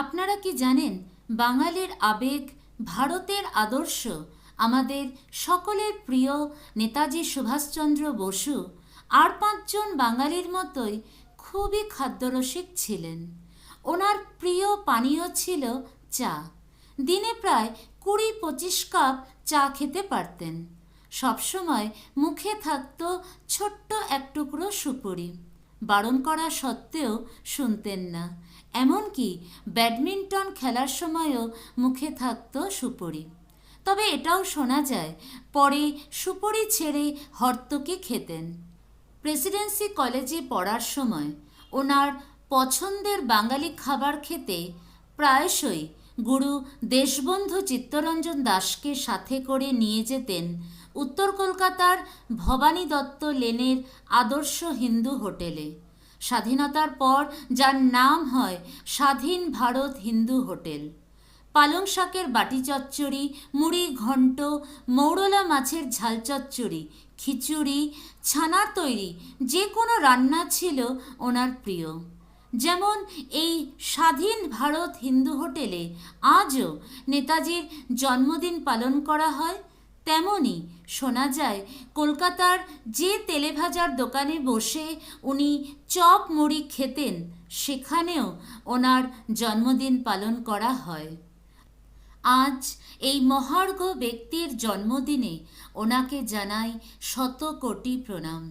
আপনারা কি জানেন, বাঙালির আবেগ, ভারতের আদর্শ, আমাদের সকলের প্রিয় নেতাজি সুভাষচন্দ্র বসু আর পাঁচজন বাঙালির মতোই খুবই খাদ্যরসিক ছিলেন। ওনার প্রিয় পানীয় ছিল চা। দিনে প্রায় কুড়ি পঁচিশ কাপ চা খেতে পারতেন। সবসময় মুখে থাকত ছোট্ট এক টুকরো সুপুরি। বারণ করা সত্ত্বেও শুনতেন না। এমনকি ব্যাডমিন্টন খেলার সময়ও মুখে থাকত সুপুরি। তবে এটাও শোনা যায়, পরে সুপুরি ছেড়ে হর্তকে খেতেন। প্রেসিডেন্সি কলেজে পড়ার সময় ওনার পছন্দের বাঙালি খাবার খেতে প্রায়শই গুরু দেশবন্ধু চিত্তরঞ্জন দাসকে সাথে করে নিয়ে যেতেন উত্তর কলকাতার ভবানী দত্ত লেনের আদর্শ হিন্দু হোটেলে। স্বাধীনতার পর যার নাম হয় স্বাধীন ভারত হিন্দু হোটেল। পালং শাকের বাটি চচ্চড়ি, মুড়ি ঘণ্ট মৌরলা মাছের ঝাল চচ্চড়ি, খিচুড়ি, ছানার তৈরি যে কোনো রান্না ছিল ওনার প্রিয়। যেমন এই স্বাধীন ভারত হিন্দু হোটেলে আজও নেতাজির জন্মদিন পালন করা হয়। তেমনই শোনা যায়, কলকাতার যে তেলেভাজার দোকানে বসে উনি চপ মুড়ি খেতেন, সেখানেও ওনার জন্মদিন পালন করা হয়। আজ এই মহার্ঘ ব্যক্তির জন্মদিনে ওনাকে জানাই শত কোটি প্রণাম।